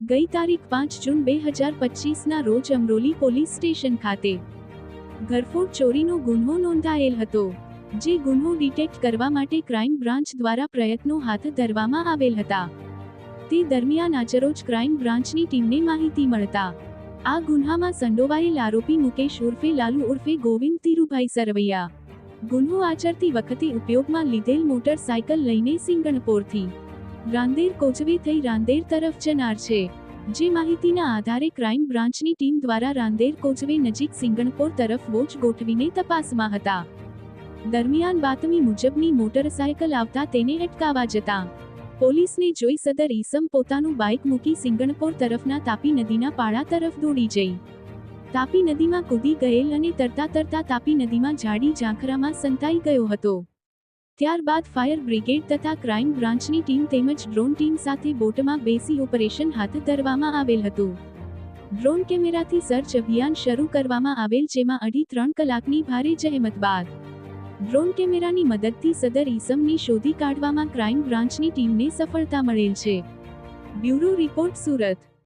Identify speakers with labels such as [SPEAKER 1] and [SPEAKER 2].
[SPEAKER 1] ગઈ તારીખ પાંચ જૂન બે હજાર પચીસના રોજ અમરોલી પોલીસ સ્ટેશન ખાતે ઘરફોડ ચોરીનો ગુન્હો નોંધાયેલ હતો, જે ગુન્હો ડિટેક્ટ કરવા માટે ક્રાઇમ બ્રાન્ચ દ્વારા પ્રયત્નો હાથ ધરવામાં આવેલ હતા. તે દરમિયાન આજરોજ ક્રાઇમ બ્રાન્ચની ટીમને માહિતી મળતા, આ ગુન્હામાં સંડોવાયેલ આરોપી મુકેશ ઉર્ફે લાલુ ઉર્ફે ગોવિંદ તીરુભાઈ સરવૈયા. ગુન્હો આચરતી વખતે ઉપયોગમાં લીધેલ મોટરસાયકલ લઈને સિંગણપોરથી રાંદેર કોચવે થઈ રાંદેર તરફ જનાર છે. જે માહિતીના આધારે ક્રાઇમ બ્રાન્ચની ટીમ દ્વારા રાંદેર કોચવે નજીક સિંગણપોર તરફ વોચ ગોઠવીને તપાસમાં હતા. દરમિયાન બાતમી મુજબની મોટરસાયકલ આવતા તેને અટકાવવા જતા. પોલીસને જોઈ સદર ઈસમ પોતાનું બાઇક મૂકી સિંગણપોર તરફના તાપી નદીના પાળા તરફ દોડી જઈ. તાપી નદીમાં કૂદી ગયેલ અને તરતા તરતા તાપી નદીમાં જાડી ઝાંખરામાં સંતાઈ ગયો હતો. ત્યારબાદ ફાયર બ્રિગેડ તથા ક્રાઇમ બ્રાન્ચની ટીમ તેમજ ડ્રોન ટીમ સાથે બોટમાં બેસી ઓપરેશન હાથ ધરવામાં આવેલ હતું. ડ્રોન કેમેરાથી સર્ચ અભિયાન શરૂ કરવામાં આવેલ જેમાં અઢી ત્રણ કલાકની ભારે જહેમત બાદ, ડ્રોન કેમેરાની મદદથી સદર ઈસમને શોધી કાઢવામાં ક્રાઇમ બ્રાન્ચની ટીમને સફળતા મળેલ છે. Bureau report Surat.